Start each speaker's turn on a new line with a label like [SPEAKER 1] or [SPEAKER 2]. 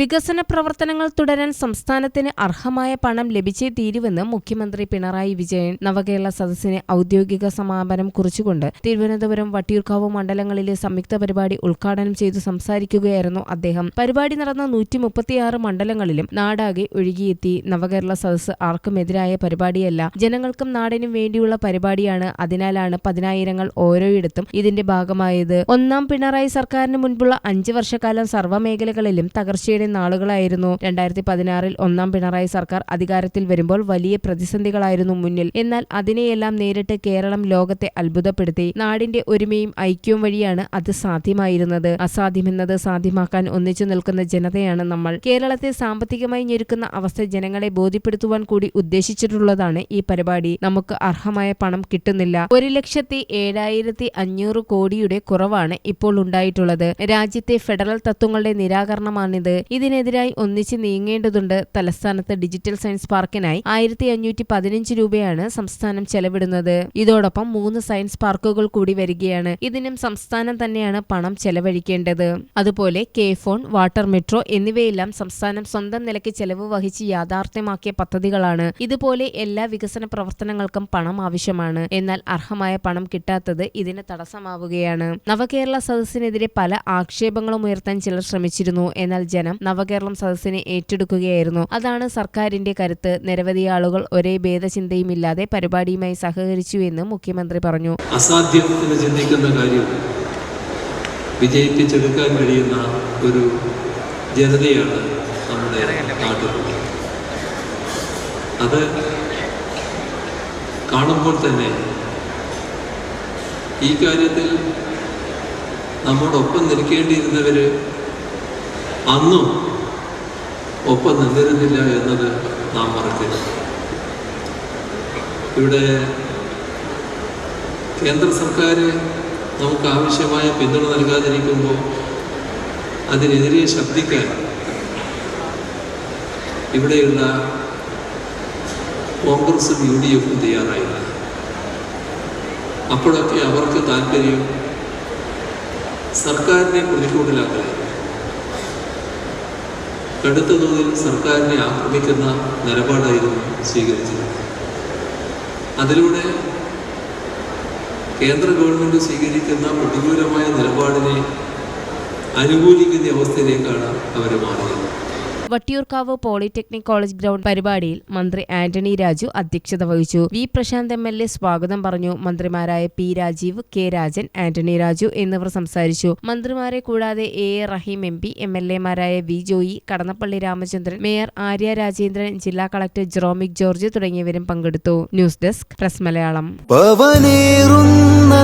[SPEAKER 1] വികസന പ്രവർത്തനങ്ങൾ തുടരാൻ സംസ്ഥാനത്തിന് അർഹമായ പണം ലഭിച്ചേ തീരുവെന്ന് മുഖ്യമന്ത്രി പിണറായി വിജയൻ നവകേരള സദസ്സിന് ഔദ്യോഗിക സമാപനം കുറിച്ചുകൊണ്ട് തിരുവനന്തപുരം വട്ടിയൂർക്കാവ് മണ്ഡലങ്ങളിലെ സംയുക്ത പരിപാടി ഉദ്ഘാടനം ചെയ്തു സംസാരിക്കുകയായിരുന്നു അദ്ദേഹം. പരിപാടി നടന്ന നൂറ്റി മുപ്പത്തിയാറ് മണ്ഡലങ്ങളിലും നാടാകെ ഒഴുകിയെത്തി. നവകേരള സദസ്സ് ആർക്കുമെതിരായ പരിപാടിയല്ല. ജനങ്ങൾക്കും നാടിനും വേണ്ടിയുള്ള പരിപാടിയാണ്. അതിനാലാണ് പതിനായിരങ്ങൾ ഓരോയിടത്തും ഇതിന്റെ ഭാഗമായത്. ഒന്നാം പിണറായി സർക്കാരിന് മുൻപുള്ള അഞ്ച് വർഷക്കാലം സർവമേഖലകളിലും തകർച്ചയുടെ നാളുകളായിരുന്നു രണ്ടായിരത്തി പതിനാറിൽ ഒന്നാം പിണറായി സർക്കാർ അധികാരത്തിൽ വരുമ്പോൾ വലിയ പ്രതിസന്ധികളായിരുന്നു മുന്നിൽ. എന്നാൽ അതിനെയെല്ലാം നേരിട്ട് കേരളം ലോകത്തെ അത്ഭുതപ്പെടുത്തി. നാടിന്റെ ഒരുമയും ഐക്യവും വഴിയാണ് അത് സാധ്യമായിരുന്നത്. അസാധ്യമെന്നത് സാധ്യമാക്കാൻ ഒന്നിച്ചു നിൽക്കുന്ന ജനതയാണ് നമ്മൾ. കേരളത്തെ സാമ്പത്തികമായി ഞെരുക്കുന്ന അവസ്ഥ ജനങ്ങളെ ബോധ്യപ്പെടുത്തുവാൻ കൂടി ഉദ്ദേശിച്ചിട്ടുള്ളതാണ് ഈ പരിപാടി. നമുക്ക് അർഹമായ പണം കിട്ടുന്നില്ല. ഒരു ലക്ഷത്തി ഏഴായിരത്തി അഞ്ഞൂറ് കോടിയുടെ കുറവാണ് ഇപ്പോൾ ഉണ്ടായിട്ടുള്ളത്. രാജ്യത്തെ ഫെഡറൽ തത്വങ്ങളുടെ നിരാകരണമാണിത്. ഇതിനെതിരായി ഒന്നിച്ച് നീങ്ങേണ്ടതുണ്ട്. തലസ്ഥാനത്ത് ഡിജിറ്റൽ സയൻസ് പാർക്കിനായി ആയിരത്തി അഞ്ഞൂറ്റി പതിനഞ്ച് രൂപയാണ് സംസ്ഥാനം ചെലവിടുന്നത്. ഇതോടൊപ്പം മൂന്ന് സയൻസ് പാർക്കുകൾ കൂടി വരികയാണ്. ഇതിനും സംസ്ഥാനം തന്നെയാണ് പണം ചെലവഴിക്കേണ്ടത്. അതുപോലെ കെ ഫോൺ വാട്ടർ മെട്രോ എന്നിവയെല്ലാം സംസ്ഥാനം സ്വന്തം നിലയ്ക്ക് ചെലവ് വഹിച്ച് യാഥാർത്ഥ്യമാക്കിയ പദ്ധതികളാണ്. ഇതുപോലെ എല്ലാ വികസന പ്രവർത്തനങ്ങൾക്കും പണം ആവശ്യമാണ്. എന്നാൽ അർഹമായ പണം കിട്ടാത്തത് ഇതിന് തടസ്സമാവുകയാണ്. നവകേരള സദസ്സിനെതിരെ പല ആക്ഷേപങ്ങളും ഉയർത്താൻ ചിലർ ശ്രമിച്ചിരുന്നു. എന്നാൽ ജനം നവകേരളം സദസ്സിനെ ഏറ്റെടുക്കുകയായിരുന്നു. അതാണ് സർക്കാരിന്റെ കരുത്ത്. നിരവധി ആളുകൾ ഒരേ ഭേദചിന്തയുമില്ലാതെ പരിപാടിയുമായി സഹകരിച്ചു എന്ന് മുഖ്യമന്ത്രി പറഞ്ഞു.
[SPEAKER 2] അസാധ്യം ചിന്തിക്കുന്ന കാര്യം വിജയിപ്പിച്ചെടുക്കാൻ കഴിയുന്ന ഒരു ജനതയാണ് നമ്മുടെ നാട്ടിലുള്ളത് അത് കാണുമ്പോൾ തന്നെ ഈ കാര്യത്തിൽ നമ്മോടൊപ്പം നിൽക്കേണ്ടിയിരുന്നവർ അന്നും ഒപ്പം നിന്നിരുന്നില്ല എന്നത് നാം മറക്കരുത്. ഇവിടെ കേന്ദ്ര സർക്കാർ നമുക്ക് ആവശ്യമായ പിന്തുണ നൽകാതിരിക്കുമ്പോൾ അതിനെതിരെ ശബ്ദിക്കാൻ ഇവിടെയുള്ള കോൺഗ്രസും യു ഡി എഫും തയ്യാറായില്ല. അപ്പോഴൊക്കെ അവർക്ക് താല്പര്യം സർക്കാരിനെ പ്രതികൂട്ടിലാക്കലായിരുന്നു കടുത്ത തോതിൽ സർക്കാരിനെ ആക്രമിക്കുന്ന നിലപാടായിരുന്നു സ്വീകരിച്ചത്. അതിലൂടെ കേന്ദ്ര ഗവൺമെന്റ് സ്വീകരിക്കുന്ന പ്രതികൂലമായ നിലപാടിനെ അനുകൂലിക്കുന്ന അവസ്ഥയിലേക്കാണ് അവർ മാറിയത്.
[SPEAKER 1] വട്ടിയൂർക്കാവ് പോളിടെക്നിക് കോളേജ് ഗ്രൗണ്ട് പരിപാടിയിൽ മന്ത്രി ആന്റണി രാജു അധ്യക്ഷത വഹിച്ചു. V Prasanth M L A സ്വാഗതം പറഞ്ഞു. മന്ത്രിമാരായ പി രാജീവ് കെ രാജൻ ആന്റണി രാജു എന്നിവർ സംസാരിച്ചു. മന്ത്രിമാരെ കൂടാതെ A A Rahim M P M L എമാരായ V Joy Kadannappally Ramachandran mayor Arya Rajendran ജില്ലാ കളക്ടർ ജെറോമിക് ജോർജ് തുടങ്ങിയവരും പങ്കെടുത്തു. News desk press Malayalam.
[SPEAKER 3] പവനേറുന്ന